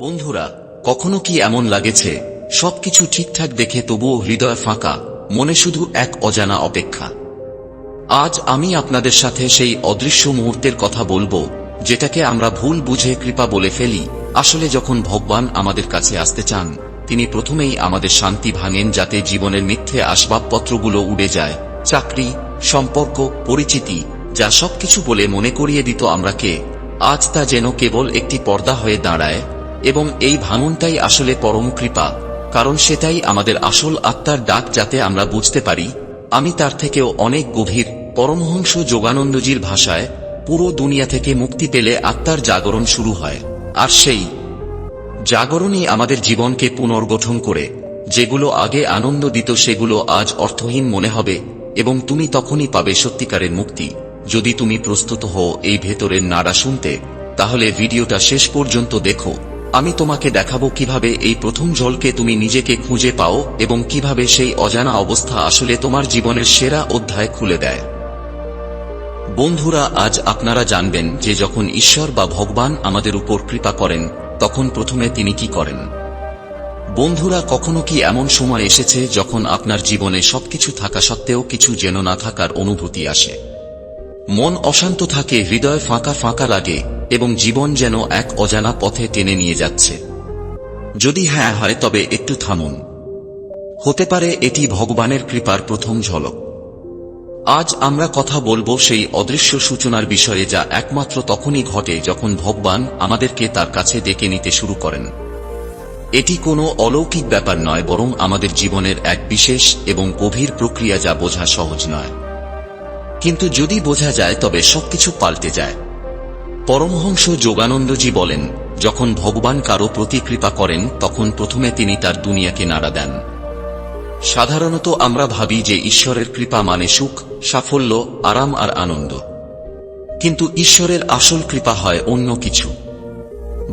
বন্ধুরা, কখনো কি এমন লাগেছে? সবকিছু ঠিকঠাক দেখে তবুও হৃদয় ফাঁকা, মনে শুধু এক অজানা অপেক্ষা। আজ আমি আপনাদের সাথে সেই অদৃশ্য মুহূর্তের কথা বলব, যেটাকে আমরা ভুল বুঝে কৃপা বলে ফেলি। আসলে যখন ভগবান আমাদের কাছে আসতে চান, তিনি প্রথমেই আমাদের শান্তি ভাঙেন যাতে জীবনের মিথ্যে আসবাবপত্রগুলো উড়ে যায়। চাকরি, সম্পর্ক, পরিচিতি, যা সবকিছু বলে মনে করিয়ে দিত আমরা কে? আজ তা যেন কেবল একটি পর্দা হয়ে দাঁড়ায়। এবং এই ভাঙনটাই আসলে পরম কৃপা, কারণ সেটাই আমাদের আসল আত্মার ডাক যাতে আমরা বুঝতে পারি। আমি তার থেকেও অনেক গভীর, পরমহংস যোগানন্দজির ভাষায় পুরো দুনিয়া থেকে মুক্তি পেলে আত্মার জাগরণ শুরু হয়। আর সেই জাগরণই আমাদের জীবনকে পুনর্গঠন করে, যেগুলো আগে আনন্দ দিত সেগুলো আজ অর্থহীন মনে হবে, এবং তুমি তখনই পাবে সত্যিকারের মুক্তি। যদি তুমি প্রস্তুত হও এই ভেতরের নাড়া শুনতে, তাহলে ভিডিওটা শেষ পর্যন্ত দেখো। আমি তোমাকে দেখাবো কীভাবে এই প্রথম জলকে তুমি নিজেকে খুঁজে পাও এবং কীভাবে সেই অজানা অবস্থা আসলে তোমার জীবনের সেরা অধ্যায় খুলে দেয়। বন্ধুরা, আজ আপনারা জানবেন যে যখন ঈশ্বর বা ভগবান আমাদের উপর কৃপা করেন, তখন প্রথমে তিনি কি করেন। বন্ধুরা, কখনো কি এমন সময় এসেছে যখন আপনার জীবনে সবকিছু থাকা সত্ত্বেও কিছু যেন না থাকার অনুভূতি আসে? মন অশান্ত থাকে, হৃদয় ফাঁকা ফাঁকা লাগে এবং জীবন যেন এক অজানা পথে টেনে নিয়ে যাচ্ছে। যদি হ্যাঁ হয়, তবে একটু থামুন। হতে পারে এটি ভগবানের কৃপার প্রথম ঝলক। আজ আমরা কথা বলব সেই অদৃশ্য সূচনার বিষয়ে যা একমাত্র তখনই ঘটে যখন ভগবান আমাদেরকে তার কাছে ডেকে নিতে শুরু করেন। এটি কোনো অলৌকিক ব্যাপার নয়, বরং আমাদের জীবনের এক বিশেষ এবং গভীর প্রক্রিয়া যা বোঝা সহজ নয়। কিন্তু যদি বোঝা যায়, তবে সবকিছু পাল্টে যায়। পরমহংস যোগানন্দজি বলেন, যখন ভগবান কারও প্রতি কৃপা করেন, তখন প্রথমে তিনি তার দুনিয়াকে নাড়া দেন। সাধারণত আমরা ভাবি যে ঈশ্বরের কৃপা মানে সুখ, সাফল্য, আরাম আর আনন্দ। কিন্তু ঈশ্বরের আসল কৃপা হয় অন্য কিছু।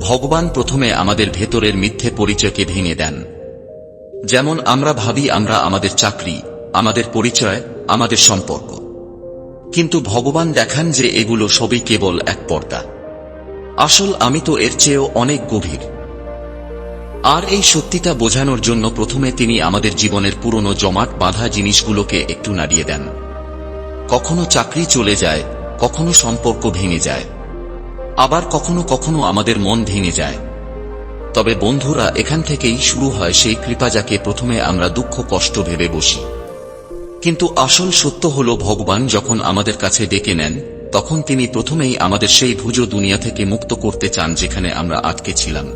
ভগবান প্রথমে আমাদের ভেতরের মিথ্যে পরিচয়কে ভেঙে দেন। যেমন আমরা ভাবি আমরা আমাদের চাকরি, আমাদের পরিচয়, আমাদের সম্পর্ক। কিন্তু ভগবান দেখান যে এগুলো সবই কেবল এক পর্দা। আসল আমি তো এর চেয়েও অনেক গভীর। আর এই সত্যিটা বোঝানোর জন্য প্রথমে তিনি আমাদের জীবনের পুরনো জমাট বাঁধা জিনিসগুলোকে একটু নাড়িয়ে দেন। কখনো চাকরি চলে যায়, কখনো সম্পর্ক ভেঙে যায়, আবার কখনো কখনো আমাদের মন ভেঙে যায়। তবে বন্ধুরা, এখান থেকেই শুরু হয় সেই কৃপা যাকে প্রথমে আমরা দুঃখ কষ্ট ভেবে বসি। কিন্তু আসল সত্য হল, ভগবান যখন আমাদের কাছে ডেকে নেন, তখন তিনি প্রথমেই আমাদের সেই ভুজ দুনিয়া থেকে মুক্ত করতে চান যেখানে আমরা আটকে ছিলাম।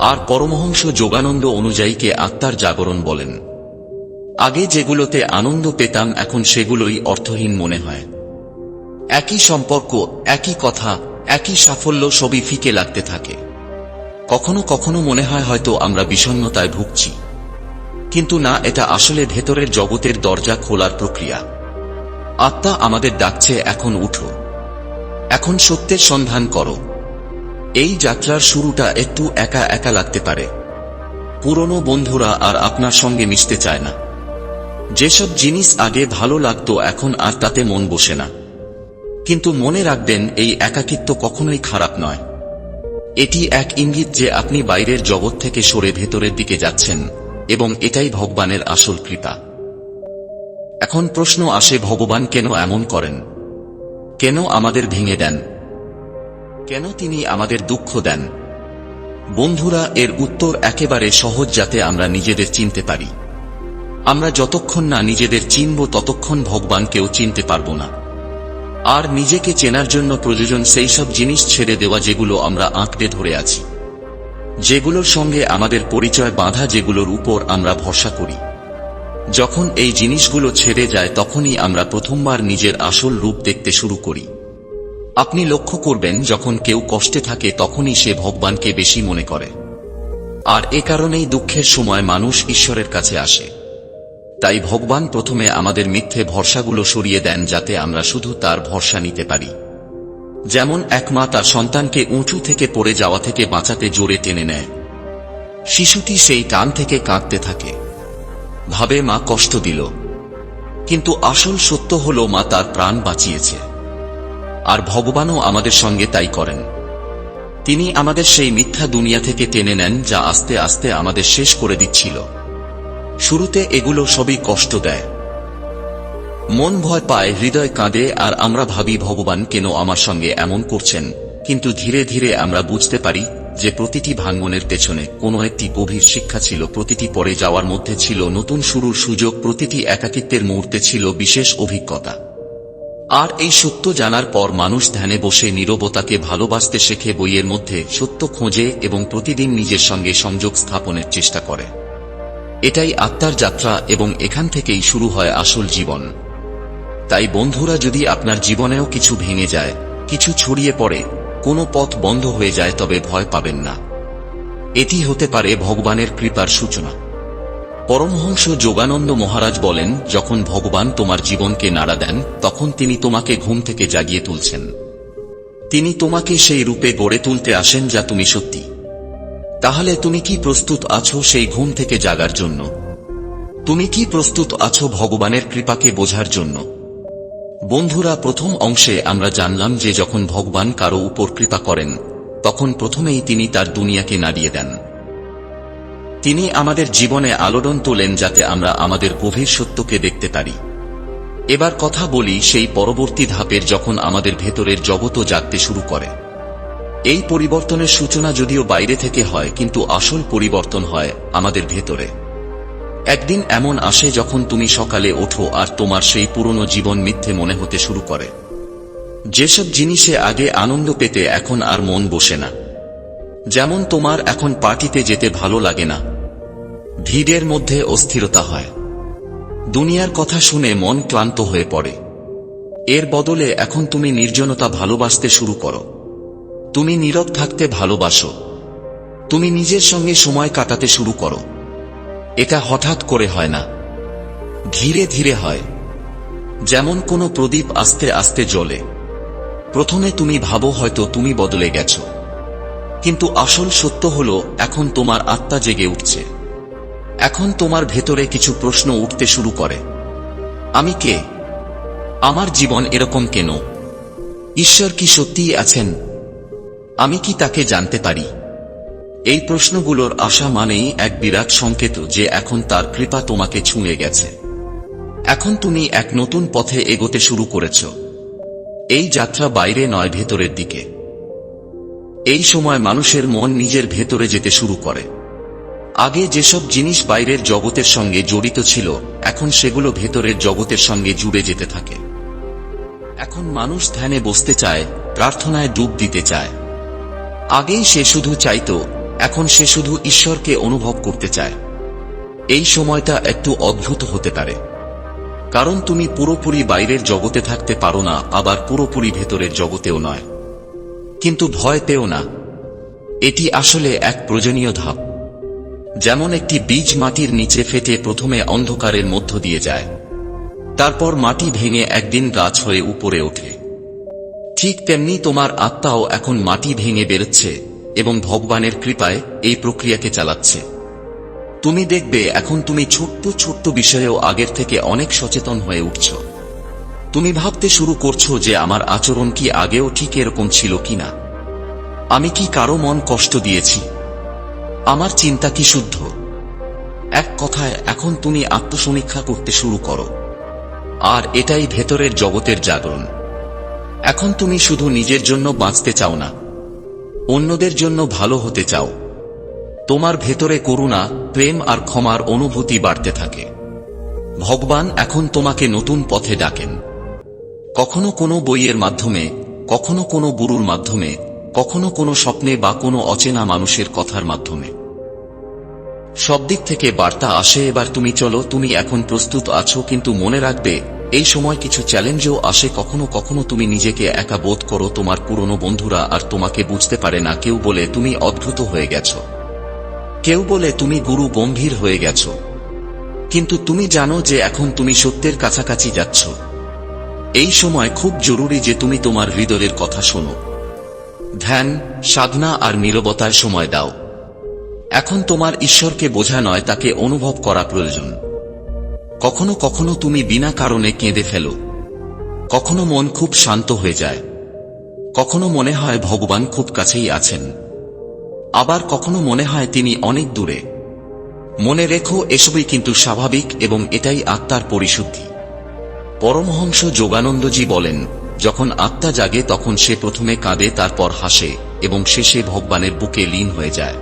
আর পরমহংস যোগানন্দ অনুযায়ীকে আত্মার জাগরণ বলেন। আগে যেগুলোতে আনন্দ পেতাম, এখন সেগুলোই অর্থহীন মনে হয়। একই সম্পর্ক, একই কথা, একই সাফল্য সবই ফিকে লাগতে থাকে। কখনো কখনো মনে হয় হয়তো আমরা বিষণ্নতায় ভুগছি। কিন্তু না, এটা আসলে ভেতরের জগতের দরজা খোলার প্রক্রিয়া। আত্মা আমাদের ডাকছে, এখন উঠো। এখন সত্যের সন্ধান করো। এই যাত্রার শুরুটা একটু একা একা লাগতে পারে। পুরনো বন্ধুরা আর আপনার সঙ্গে মিশতে চায় না। যেসব জিনিস আগে ভালো লাগতো, এখন আর তাতে মন বসে না। কিন্তু মনে রাখবেন, এই একাকিত্ব কখনোই খারাপ নয়। এটি এক ইঙ্গিত যে আপনি বাইরের জগৎ থেকে সরে ভেতরের দিকে যাচ্ছেন। এবং এটাই ভগবানের আসল কৃপা। এখন প্রশ্ন আসে, ভগবান কেন এমন করেন? কেন আমাদের ভেঙে দেন? কেন তিনি আমাদের দুঃখ দেন? বন্ধুরা, এর উত্তর একেবারে সহজ যাতে আমরা নিজেদের চিনতে পারি। আমরা যতক্ষণ না নিজেদের চিনব, ততক্ষণ ভগবানকেও চিনতে পারব না। আর নিজেকে চেনার জন্য প্রয়োজন সেই সব জিনিস ছেড়ে দেওয়া যেগুলো আমরা আঁকড়ে ধরে আছি। যেগুলোর সঙ্গে আমাদের পরিচয় বাঁধা, যেগুলোর উপর আমরা ভরসা করি। যখন এই জিনিসগুলো ছেড়ে যায়, তখনই আমরা প্রথমবার নিজের আসল রূপ দেখতে শুরু করি। আপনি লক্ষ্য করবেন, যখন কেউ কষ্টে থাকে, তখনই সে ভগবানকে বেশি মনে করে। আর এ কারণেই দুঃখের সময় মানুষ ঈশ্বরের কাছে আসে। তাই ভগবান প্রথমে আমাদের মিথ্যে ভরসাগুলো সরিয়ে দেন, যাতে আমরা শুধু তার ভরসা নিতে পারি। যেমন এক মা তার সন্তানকে উঁচু থেকে পড়ে যাওয়া থেকে বাঁচাতে জোরে টেনে নেয়। শিশুটি সেই টান থেকে কাঁদতে থাকে। ভাবে মা কষ্ট দিল। কিন্তু আসল সত্য হল মা তার প্রাণ বাঁচিয়েছে। আর ভগবানও আমাদের সঙ্গে তাই করেন। তিনি আমাদের সেই মিথ্যা দুনিয়া থেকে টেনে নেন যা আস্তে আস্তে আমাদের শেষ করে দিচ্ছিল। শুরুতে এগুলো সবই কষ্ট দেয়। মন ভয় পায়, হৃদয় কাঁদে, আর আমরা ভাবি ভগবান কেন আমার সঙ্গে এমন করছেন। কিন্তু ধীরে ধীরে আমরা বুঝতে পারি যে প্রতিটি ভাঙ্গনের পেছনে কোনো একটি গভীর শিক্ষা ছিল, প্রতিটি পরে যাওয়ার মধ্যে ছিল নতুন শুরুর সুযোগ, প্রতিটি একাকিত্বের মুহূর্তে ছিল বিশেষ অভিজ্ঞতা। আর এই সত্য জানার পর মানুষ ধ্যানে বসে নীরবতাকে ভালোবাসতে শেখে বইয়ের মধ্যে সত্য খোঁজে এবং প্রতিদিন নিজের সঙ্গে সংযোগ স্থাপনের চেষ্টা করে। এটাই আত্মার যাত্রা এবং এখান থেকেই শুরু হয় আসল জীবন। তাই বন্ধুরা যদি আপনার জীবনেও কিছু ভেঙে যায়, কিছু ছড়িয়ে পড়ে, কোনো পথ বন্ধ হয়ে যায় তবে ভয় পাবেন না। এটি হতে পারে ভগবানের কৃপার সূচনা। পরমহংস যোগানন্দ মহারাজ বলেন, যখন ভগবান তোমার জীবনকে নাড়া দেন, তখন তিনি তোমাকে ঘুম থেকে জাগিয়ে তুলছেন। তিনি তোমাকে সেই রূপে গড়ে তুলতে আসেন যা তুমি সত্যি। তাহলে তুমি কি প্রস্তুত আছো সেই ঘুম থেকে জাগার জন্য? তুমি কি প্রস্তুত আছো ভগবানের কৃপাকে বোঝার জন্য? বন্ধুরা, প্রথম অংশে আমরা জানলাম যে যখন ভগবান কারও উপর কৃপা করেন, তখন প্রথমেই তিনি তার দুনিয়াকে নাড়িয়ে দেন। তিনি আমাদের জীবনে আলোড়ন তোলেন যাতে আমরা আমাদের গভীর সত্যকে দেখতে পারি। এবার কথা বলি সেই পরবর্তী ধাপের যখন আমাদের ভেতরের জগৎও জাগতে শুরু করে। এই পরিবর্তনের সূচনা যদিও বাইরে থেকে হয়, কিন্তু আসল পরিবর্তন হয় আমাদের ভেতরে। একদিন এমন আসে যখন তুমি সকালে ওঠো আর তোমার সেই পুরনো জীবন মিথ্যে মনে হতে শুরু করে। যেসব জিনিসে আগে আনন্দ পেতে এখন আর মন বসে না। যেমন তোমার এখন পার্টিতে যেতে ভালো লাগে না। ভিড়ের মধ্যে অস্থিরতা হয়। দুনিয়ার কথা শুনে মন ক্লান্ত হয়ে পড়ে। এর বদলে এখন তুমি নির্জনতা ভালোবাসতে শুরু করো। তুমি নীরব থাকতে ভালোবাসো। তুমি নিজের সঙ্গে সময় কাটাতে শুরু করো। এটা হঠাৎ করে হয় না। ধীরে ধীরে হয়। যেমন কোনো প্রদীপ আস্তে আস্তে জ্বলে। প্রথমে তুমি ভাবো হয়তো তুমি বদলে গেছ। কিন্তু আসল সত্য হল, এখন তোমার আত্মা জেগে উঠছে। এখন তোমার ভেতরে কিছু প্রশ্ন উঠতে শুরু করে। আমি কে? আমার জীবন এরকম কেন? ঈশ্বর কি সত্যিই আছেন? আমি কি তাকে জানতে পারি? এই প্রশ্নগুলোর আশা মানেই এক বিরাট সংকেত যে এখন তার কৃপা তোমাকে ছুঁয়ে গেছে। এখন তুমি এক নতুন পথে এগোতে শুরু করেছ। এই যাত্রা বাইরে নয় ভেতরের দিকে। এই সময় মানুষের মন নিজের ভেতরে যেতে শুরু করে। আগে যেসব জিনিস বাইরের জগতের সঙ্গে জড়িত ছিল, এখন সেগুলো ভেতরের জগতের সঙ্গে জুড়ে যেতে থাকে। এখন মানুষ ধ্যানে বসতে চায়, প্রার্থনায় ডুব দিতে চায়। আগেই সে শুধু চাইত এখন সে শুধু ঈশ্বরকে অনুভব করতে চায়। এই সময়টা একটু অদ্ভুত হতে পারে। কারণ তুমি পুরোপুরি বাইরের জগতে থাকতে পারো না, আবার পুরোপুরি ভেতরের জগতেও নয়। কিন্তু ভয় পেও না। এটি আসলে এক প্রয়োজনীয় ধাপ। যেমন একটি বীজ মাটির নিচে ফেটে প্রথমে অন্ধকারের মধ্য দিয়ে যায়। তারপর মাটি ভেঙে একদিন গাছ হয়ে উপরে ওঠে। ঠিক তেমনি তোমার আত্মাও এখন মাটি ভেঙে বেরোচ্ছে। এবং ভগবানের কৃপায় এই প্রক্রিয়াকে চালাচ্ছে। তুমি দেখবে এখন তুমি ছোট্ট ছোট্ট বিষয়েও আগের থেকে অনেক সচেতন হয়ে উঠছ। তুমি ভাবতে শুরু করছ যে আমার আচরণ কি আগেও ঠিক এরকম ছিল কিনা। আমি কি কারও মন কষ্ট দিয়েছি? আমার চিন্তা কি শুদ্ধ? এক কথায়, এখন তুমি আত্মসমীক্ষা করতে শুরু করো। আর এটাই ভেতরের জগতের জাগরণ। এখন তুমি শুধু নিজের জন্য বাঁচতে চাও না। অন্যদের জন্য ভালো হতে চাও। তোমার ভেতরে করুণা, প্রেম আর ক্ষমার অনুভূতি বাড়তে থাকে। ভগবান এখন তোমাকে নতুন পথে ডাকেন। কখনো কোনো বইয়ের মাধ্যমে, কখনো কোনো গুরুর মাধ্যমে, কখনো কোনো স্বপ্নে বা কোনো অচেনা মানুষের কথার মাধ্যমে। সব দিক থেকে বার্তা আসে, এবার তুমি চলো, তুমি এখন প্রস্তুত আছো, কিন্তু মনে রাখবে এই সময় কিছু চ্যালেঞ্জও আসে কখনো কখনো তুমি নিজেকে একা বোধ করো তোমার পুরনো বন্ধুরা আর তোমাকে বুঝতে পারে না, কেউ বলে তুমি অদ্ভুত হয়ে গেছো। কেউ বলে তুমি গুরু গম্ভীর হয়ে গেছো। কিন্তু তুমি জানো যে এখন তুমি সত্যের কাছাকাছি যাচ্ছ। এই সময় খুব জরুরি যে তুমি তোমার হৃদয়ের কথা শোনো। ধ্যান, সাধনা আর নীরবতায় সময় দাও। এখন তোমার ঈশ্বরকে বোঝা নয়, তাকে অনুভব করা প্রয়োজন। কখনো কখনো তুমি বিনা কারণে কেঁদে ফেলো। কখনো মন খুব শান্ত হয়ে যায়। কখনো মনে হয় ভগবান খুব কাছেই আছেন। আবার কখনো মনে হয় তিনি অনেক দূরে। মনে রেখো, এসবই কিন্তু স্বাভাবিক এবং এটাই আত্মার পরিশুদ্ধি। পরমহংস যোগানন্দজি বলেন, যখন আত্মা জাগে তখন সে প্রথমে কাঁদে, তারপর হাসে এবং শেষে ভগবানের বুকে লীন হয়ে যায়।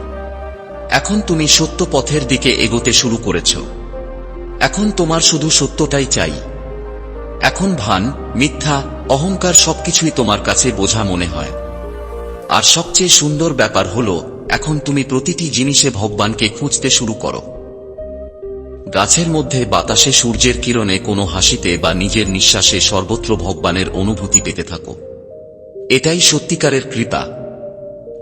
এখন তুমি সত্য পথের দিকে এগোতে শুরু করেছ। এখন তোমার শুধু সত্যটাই চাই। এখন ভান, মিথ্যা, অহংকার সবকিছুই তোমার কাছে বোঝা মনে হয়। আর সবচেয়ে সুন্দর ব্যাপার হল, এখন তুমি প্রতিটি জিনিসে ভগবানকে খুঁজতে শুরু করো। গাছের মধ্যে বাতাসে সূর্যের কিরণে কোনো হাসিতে বা নিজের নিঃশ্বাসে সর্বত্র ভগবানের অনুভূতি পেতে থাকো। এটাই সত্যিকারের কৃপা।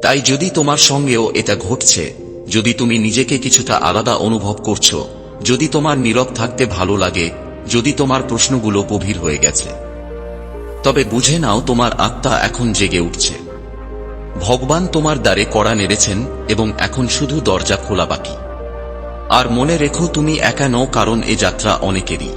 তাই যদি তোমার সঙ্গেও এটা ঘটছে, যদি তুমি নিজেকে কিছুটা আলাদা অনুভব করছ যদি তোমার নীরব থাকতে ভালো লাগে, যদি তোমার প্রশ্নগুলো গভীর হয়ে গেছে। তবে বুঝে নাও তোমার আত্মা এখন জেগে উঠছে। ভগবান তোমার দ্বারে কড়া নেড়েছেন এবং এখন শুধু দরজা খোলা বাকি। আর মনে রেখো তুমি একা নও, কারণ এ যাত্রা অনেকেরই।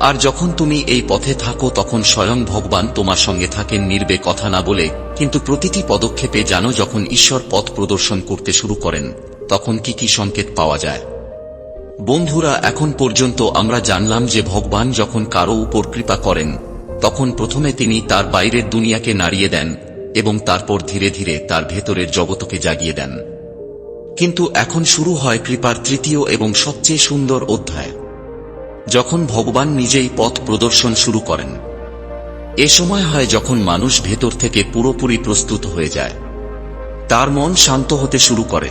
আর যখন তুমি এই পথে থাকো, তখন স্বয়ং ভগবান তোমার সঙ্গে থাকেন নির্বে কথা না বলে, কিন্তু প্রতিটি পদক্ষেপে জানো যখন ঈশ্বর পথ প্রদর্শন করতে শুরু করেন, তখন কি কি সংকেত পাওয়া যায়। বন্ধুরা, এখন পর্যন্ত আমরা জানলাম যে ভগবান যখন কারও উপর কৃপা করেন, তখন প্রথমে তিনি তার বাইরের দুনিয়াকে নাড়িয়ে দেন এবং তারপর ধীরে ধীরে তার ভেতরের জগতকে জাগিয়ে দেন। কিন্তু এখন শুরু হয় কৃপার তৃতীয় এবং সবচেয়ে সুন্দর অধ্যায়। যখন ভগবান নিজেই পথ প্রদর্শন শুরু করেন, এ সময় হয় যখন মানুষ ভেতর থেকে পুরোপুরি প্রস্তুত হয়ে যায়। তার মন শান্ত হতে শুরু করে।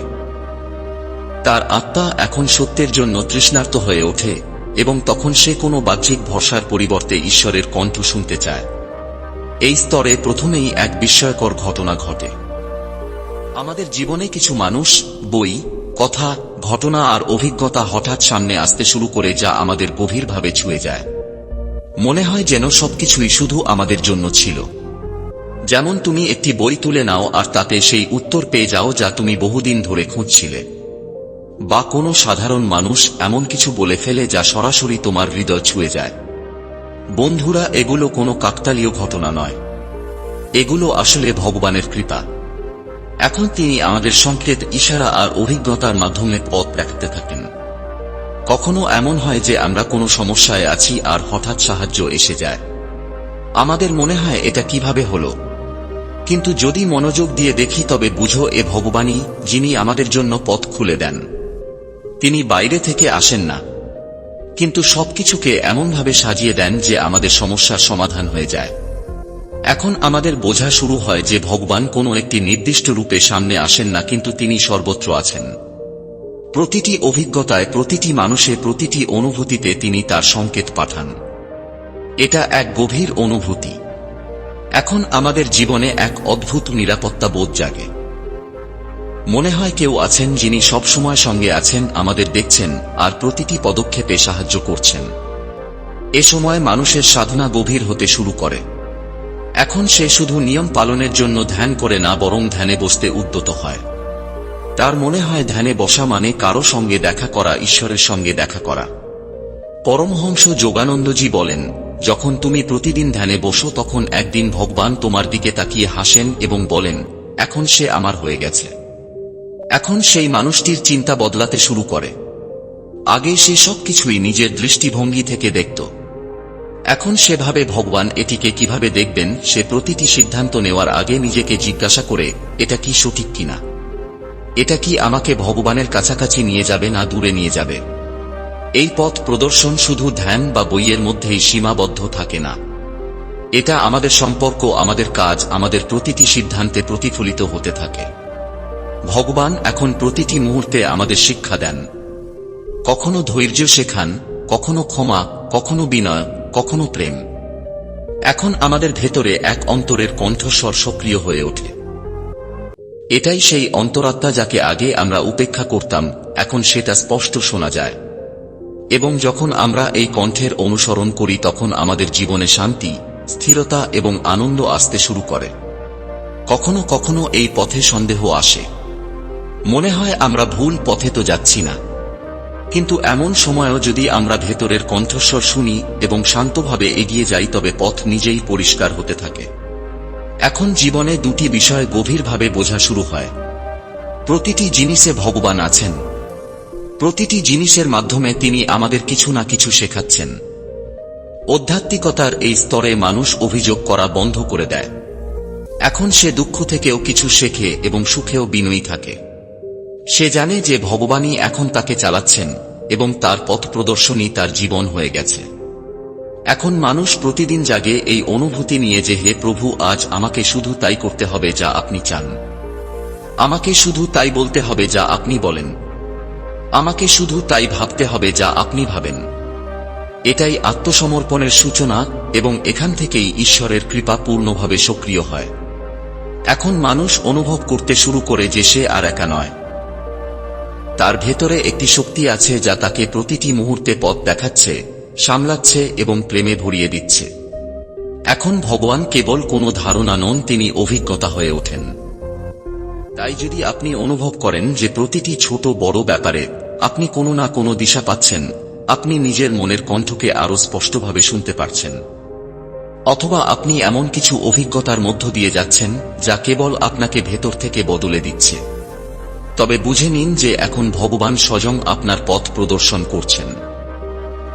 তার আত্মা এখন সত্যের জন্য তৃষ্ণার্ত হয়ে ওঠে, এবং তখন সে কোনো বাহ্যিক ভরসার পরিবর্তে ঈশ্বরের কণ্ঠ শুনতে চায়। এই স্তরে প্রথমেই এক বিস্ময়কর ঘটনা ঘটে। আমাদের জীবনে কিছু মানুষ, বই, কথা, ঘটনা আর অভিজ্ঞতা হঠাৎ সামনে আসতে শুরু করে যা আমাদের গভীরভাবে ছুঁয়ে যায়। মনে হয় যেন সবকিছুই শুধু আমাদের জন্য ছিল। যেমন তুমি একটি বই তুলে নাও আর তাতে সেই উত্তর পেয়ে যাও যা তুমি বহুদিন ধরে খুঁজছিলে। বা কোনো সাধারণ মানুষ এমন কিছু বলে ফেলে যা সরাসরি তোমার হৃদয় ছুঁয়ে যায়। বন্ধুরা, এগুলো কোনো কাকতালীয় ঘটনা নয়। এগুলো আসলে ভগবানের কৃপা। এখন তিনি আমাদের সংকেত, ইশারা আর অভিজ্ঞতার মাধ্যমে পথ দেখাতে থাকেন। কখনো এমন হয় যে আমরা কোনো সমস্যায় আছি আর হঠাৎ সাহায্য এসে যায়। আমাদের মনে হয় এটা কীভাবে হলো? কিন্তু যদি মনোযোগ দিয়ে দেখি তবে বুঝো এ ভগবানই যিনি আমাদের জন্য পথ খুলে দেন। তিনি বাইরে থেকে আসেন না। কিন্তু সবকিছুকে এমনভাবে সাজিয়ে দেন যে আমাদের সমস্যার সমাধান হয়ে যায়। এখন আমাদের বোঝা শুরু হয় যে ভগবান কোনো একটি নির্দিষ্ট রূপে সামনে আসেন না, কিন্তু তিনি সর্বত্র আছেন। প্রতিটি অভিজ্ঞতায়, প্রতিটি মানুষে, প্রতিটি অনুভূতিতে তিনি তার সংকেত পাঠান। এটা এক গভীর অনুভূতি। এখন আমাদের জীবনে এক অদ্ভুত নিরাপত্তা বোধ জাগে। মনে হয় কেউ আছেন যিনি সবসময় সঙ্গে আছেন, আমাদের দেখছেন আর প্রতিটি পদক্ষেপে সাহায্য করছেন। এ সময় মানুষের সাধনা গভীর হতে শুরু করে। এখন সে শুধু নিয়ম পালনের জন্য ধ্যান করে না, বরং ধ্যানে বসতে উদ্যত হয়। তার মনে হয় ধ্যানে বসা মানে কারও সঙ্গে দেখা করা, ঈশ্বরের সঙ্গে দেখা করা। পরমহংস যোগানন্দজি বলেন, যখন তুমি প্রতিদিন ধ্যানে বসো, তখন একদিন ভগবান তোমার দিকে তাকিয়ে হাসেন এবং বলেন, এখন সে আমার হয়ে গেছে এখন সেই মানুষটির চিন্তা বদলাতে শুরু করে। আগে সে সবকিছুই নিজের দৃষ্টিভঙ্গি থেকে দেখত। এখন সেভাবে ভগবান এটিকে কীভাবে দেখবেন, সে প্রতিটি সিদ্ধান্ত নেওয়ার আগে নিজেকে জিজ্ঞাসা করে, এটা কি সঠিক কিনা? এটা কি আমাকে ভগবানের কাছাকাছি নিয়ে যাবে না দূরে নিয়ে যাবে? এই পথ প্রদর্শন শুধু ধ্যান বা বইয়ের মধ্যেই সীমাবদ্ধ থাকে না। এটা আমাদের সম্পর্ক, আমাদের কাজ, আমাদের প্রতিটি সিদ্ধান্তে প্রতিফলিত হতে থাকে। ভগবান এখন প্রতিটি মুহূর্তে আমাদের শিক্ষা দেন। কখনো ধৈর্য শেখান, কখনো ক্ষমা, কখনো বিনয়, কখনো প্রেম। এখন আমাদের ভেতরে এক অন্তরের কণ্ঠস্বর সক্রিয় হয়ে ওঠে। এটাই সেই অন্তরাত্মা যাকে আগে আমরা উপেক্ষা করতাম, এখন সেটা স্পষ্ট শোনা যায়। এবং যখন আমরা এই কণ্ঠের অনুসরণ করি, তখন আমাদের জীবনে শান্তি, স্থিরতা এবং আনন্দ আসতে শুরু করে। কখনো কখনো এই পথে সন্দেহ আসে। মনে হয় আমরা ভুল পথে তো যাচ্ছি না। কিন্তু এমন সময়ও যদি আমরা ভেতরের কণ্ঠস্বর শুনি এবং শান্তভাবে এগিয়ে যাই, তবে পথ নিজেই পরিষ্কার হতে থাকে। এখন জীবনে দুটি বিষয় গভীরভাবে বোঝা শুরু হয়। প্রতিটি জিনিসে ভগবান আছেন। প্রতিটি জিনিসের মাধ্যমে তিনি আমাদের কিছু না কিছু শেখাচ্ছেন। আধ্যাত্মিকতার এই স্তরে মানুষ অভিযোগ করা বন্ধ করে দেয়। এখন সে দুঃখ থেকেও কিছু শেখে এবং সুখেও বিনয়ী থাকে। সে জানে যে ভগবানই এখন তাকে চালাচ্ছেন এবং তার পথ প্রদর্শনই তার জীবন হয়ে গেছে। এখন মানুষ প্রতিদিন জাগে এই অনুভূতি নিয়ে যে, হে প্রভু, আজ আমাকে শুধু তাই করতে হবে যা আপনি চান। আমাকে শুধু তাই বলতে হবে যা আপনি বলেন। আমাকে শুধু তাই ভাবতে হবে যা আপনি ভাবেন। এটাই আত্মসমর্পণের সূচনা এবং এখান থেকেই ঈশ্বরের কৃপা পূর্ণভাবে সক্রিয় হয়। এখন মানুষ অনুভব করতে শুরু করে যে সে আর একা নয়। তার ভেতরে একটি শক্তি আছে যা তাকে প্রতিটি মুহূর্তে পথ দেখাচ্ছে, সামলাচ্ছে এবং প্রেমে ভরিয়ে দিচ্ছে। এখন ভগবান কেবল কোনো ধারণা নন, তিনি অভিজ্ঞতা হয়ে ওঠেন। তাই যদি আপনি অনুভব করেন যে প্রতিটি ছোট বড় ব্যাপারে আপনি কোনো না কোনো দিশা পাচ্ছেন, আপনি নিজের মনের কণ্ঠকে আরও স্পষ্টভাবে শুনতে পারছেন। অথবা আপনি এমন কিছু অভিজ্ঞতার মধ্য দিয়ে যাচ্ছেন, যা কেবল আপনাকে ভেতর থেকে বদলে দিচ্ছে। তবে বুঝে নিন যে এখন ভগবান স্বয়ং আপনার পথ প্রদর্শন করছেন।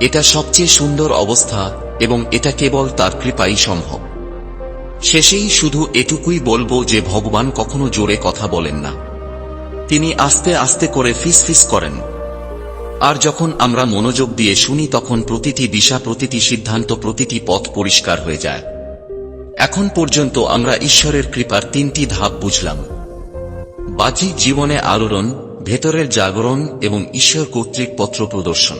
এটা সবচেয়ে সুন্দর অবস্থা এবং এটা কেবল তার কৃপাই সম্ভব। শেষেই শুধু এটুকুই বলব যে ভগবান কখনো জোরে কথা বলেন না। তিনি আস্তে আস্তে করে ফিস ফিস করেন। আর যখন আমরা মনোযোগ দিয়ে শুনি তখন প্রতিটি দিশা, প্রতিটি সিদ্ধান্ত, প্রতিটি পথ পরিষ্কার হয়ে যায়। এখন পর্যন্ত আমরা ঈশ্বরের কৃপার তিনটি ধাপ বুঝলাম। বাহ্যিক জীবনে আলোড়ন, ভেতরের জাগরণ এবং ঈশ্বর কর্তৃক পত্র প্রদর্শন।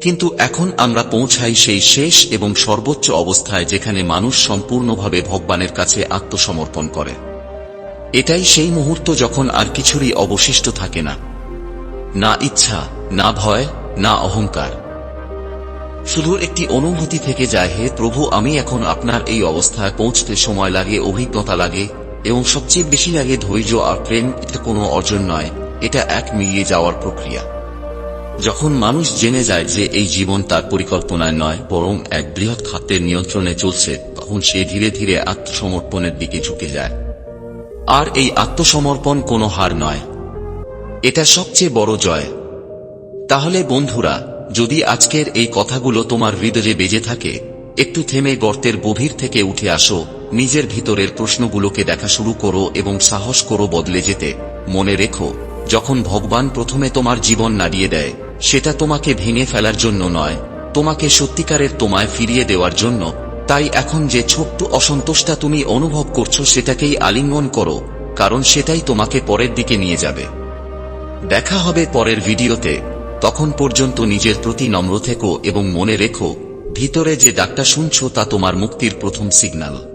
কিন্তু এখন আমরা পৌঁছাই সেই শেষ এবং সর্বোচ্চ অবস্থায় যেখানে মানুষ সম্পূর্ণভাবে ভগবানের কাছে আত্মসমর্পণ করে। এটাই সেই মুহূর্ত যখন আর কিছুরই অবশিষ্ট থাকে না। না ইচ্ছা, না ভয়, না অহংকার। শুধু একটি অনুভূতি থেকে যায়, হে প্রভু, আমি এখন আপনার এই অবস্থায় পৌঁছতে সময় লাগে অভিজ্ঞতা লাগে এবং সবচেয়ে বেশি লাগে ধৈর্য আর প্রেম, এটা কোনো অর্জন নয়, এটা এক মিলিয়ে যাওয়ার প্রক্রিয়া। যখন মানুষ জেনে যায় যে এই জীবন তার পরিকল্পনায় নয়, বরং এক বৃহৎ খাদ্যের নিয়ন্ত্রণে চলছে, তখন সে ধীরে ধীরে আত্মসমর্পণের দিকে ঝুঁকে যায়। আর এই আত্মসমর্পণ কোনো হার নয়। এটা সবচেয়ে বড় জয়। তাহলে বন্ধুরা, যদি আজকের এই কথাগুলো তোমার হৃদয়ে বেজে থাকে, একটু থেমে গর্তের গভীর থেকে উঠে আসো নিজের ভিতরের প্রশ্নগুলোকে দেখা শুরু করো এবং সাহস করো বদলে যেতে। মনে রেখো, যখন ভগবান প্রথমে তোমার জীবন নাড়িয়ে দেয়, সেটা তোমাকে ভেঙে ফেলার জন্য নয়, তোমাকে সত্যিকারের তোমায় ফিরিয়ে দেওয়ার জন্য। তাই এখন যে ছোট্ট অসন্তোষটা তুমি অনুভব করছ সেটাকেই আলিঙ্গন করো, কারণ সেটাই তোমাকে পরের দিকে নিয়ে যাবে। দেখা হবে পরের ভিডিওতে। তখন পর্যন্ত নিজের প্রতি নম্র থেকো এবং মনে রেখো, ভিতরে যে ডাকটা শুনছ তা তোমার মুক্তির প্রথম সিগন্যাল